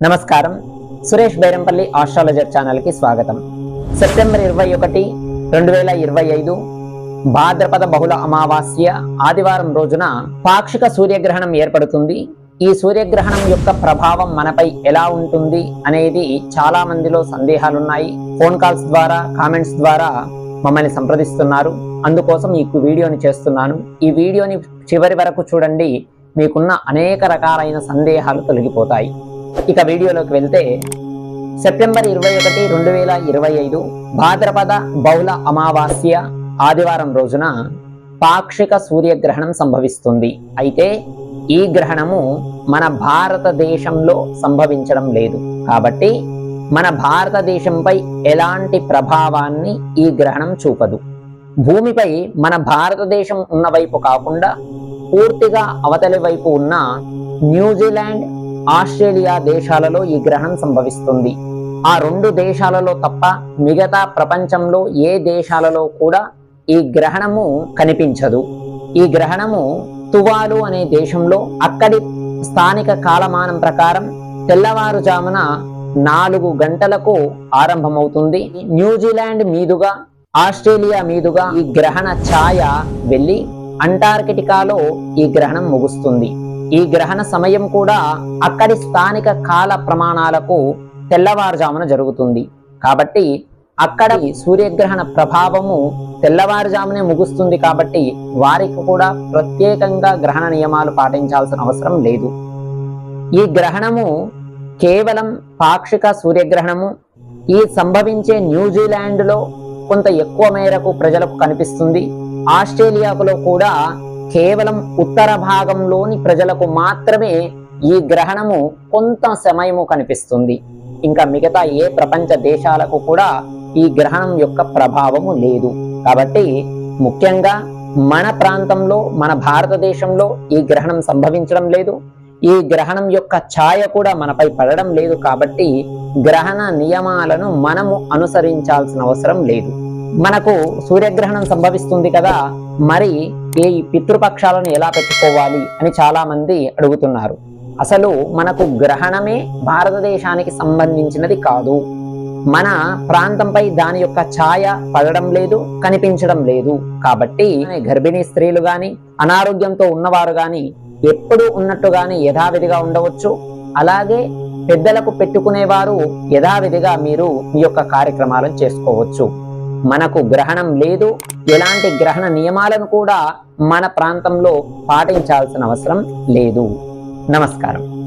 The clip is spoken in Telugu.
నమస్కారం. సురేష్ బైరంపల్లి ఆస్ట్రాలజర్ ఛానల్కి స్వాగతం. సెప్టెంబర్ ఇరవై ఒకటి రెండు వేల ఇరవై ఐదు భాద్రపద బహుళ అమావాస్య ఆదివారం రోజున పాక్షిక సూర్యగ్రహణం ఏర్పడుతుంది. ఈ సూర్యగ్రహణం యొక్క ప్రభావం మనపై ఎలా ఉంటుంది అనేది చాలా మందిలో సందేహాలున్నాయి. ఫోన్ కాల్స్ ద్వారా కామెంట్స్ ద్వారా మమ్మల్ని సంప్రదిస్తున్నారు. అందుకోసం ఈ వీడియోని చేస్తున్నాను. ఈ వీడియోని చివరి వరకు చూడండి. మీకున్న అనేక రకాలైన సందేహాలు తొలగిపోతాయి. ఇక వీడియోలోకి వెళ్తే సెప్టెంబర్ ఇరవై ఒకటి రెండు వేల ఇరవై ఐదు భాద్రపద బహుళ అమావాస్య ఆదివారం రోజున పాక్షిక సూర్యగ్రహణం సంభవిస్తుంది. అయితే ఈ గ్రహణము మన భారతదేశంలో సంభవించడం లేదు. కాబట్టి మన భారతదేశంపై ఎలాంటి ప్రభావాన్ని ఈ గ్రహణం చూపదు. భూమిపై మన భారతదేశం ఉన్న వైపు కాకుండా పూర్తిగా అవతలి వైపు ఉన్న న్యూజిలాండ్ ఆస్ట్రేలియా దేశాలలో ఈ గ్రహణం సంభవిస్తుంది. ఆ రెండు దేశాలలో తప్ప మిగతా ప్రపంచంలో ఏ దేశాలలో కూడా ఈ గ్రహణము కనిపించదు. ఈ గ్రహణము తువాలు అనే దేశంలో అక్కడి స్థానిక కాలమానం ప్రకారం తెల్లవారుజామున నాలుగు గంటలకు ఆరంభమవుతుంది. న్యూజిలాండ్ మీదుగా ఆస్ట్రేలియా మీదుగా ఈ గ్రహణ ఛాయ వెళ్ళి అంటార్కిటికాలో ఈ గ్రహణం ముగుస్తుంది. ఈ గ్రహణ సమయం కూడా అక్కడి స్థానిక కాల ప్రమాణాలకు తెల్లవారుజామున జరుగుతుంది. కాబట్టి అక్కడ సూర్యగ్రహణ ప్రభావము తెల్లవారుజామునే ముగుస్తుంది కాబట్టి వారికి కూడా ప్రత్యేకంగా గ్రహణ నియమాలు పాటించాల్సిన అవసరం లేదు. ఈ గ్రహణము కేవలం పాక్షిక సూర్యగ్రహణము ఈ సంభవించే న్యూజిలాండ్లో కొంత ఎక్కువ మేరకు ప్రజలకు కనిపిస్తుంది. ఆస్ట్రేలియాకులో కూడా కేవలం ఉత్తర భాగంలోని ప్రజలకు మాత్రమే ఈ గ్రహణము కొంత సమయము కనిపిస్తుంది. ఇంకా మిగతా ఏ ప్రపంచ దేశాలకు కూడా ఈ గ్రహణం యొక్క ప్రభావము లేదు. కాబట్టి ముఖ్యంగా మన ప్రాంతంలో మన భారతదేశంలో ఈ గ్రహణం సంభవించడం లేదు. ఈ గ్రహణం యొక్క ఛాయ కూడా మనపై పడడం లేదు కాబట్టి గ్రహణ నియమాలను మనము అనుసరించాల్సిన అవసరం లేదు. మనకు సూర్యగ్రహణం సంభవిస్తుంది కదా మరి ఈ పితృపక్షాలను ఎలా పెట్టుకోవాలి అని చాలా మంది అడుగుతున్నారు. అసలు మనకు గ్రహణమే భారతదేశానికి సంబంధించినది కాదు. మన ప్రాంతంపై దాని యొక్క ఛాయ పడడం లేదు కనిపించడం లేదు. కాబట్టి గర్భిణీ స్త్రీలు గాని అనారోగ్యంతో ఉన్నవారు గాని ఎప్పుడు ఉన్నట్టుగాని యథావిధిగా ఉండవచ్చు. అలాగే పెద్దలకు పెట్టుకునేవారు యథావిధిగా మీరు మీ యొక్క కార్యక్రమాలను చేసుకోవచ్చు. మనకు గ్రహణం లేదు. ఎలాంటి గ్రహణ నియమాలను కూడా మన ప్రాంతంలో పాటించాల్సిన అవసరం లేదు. నమస్కారం.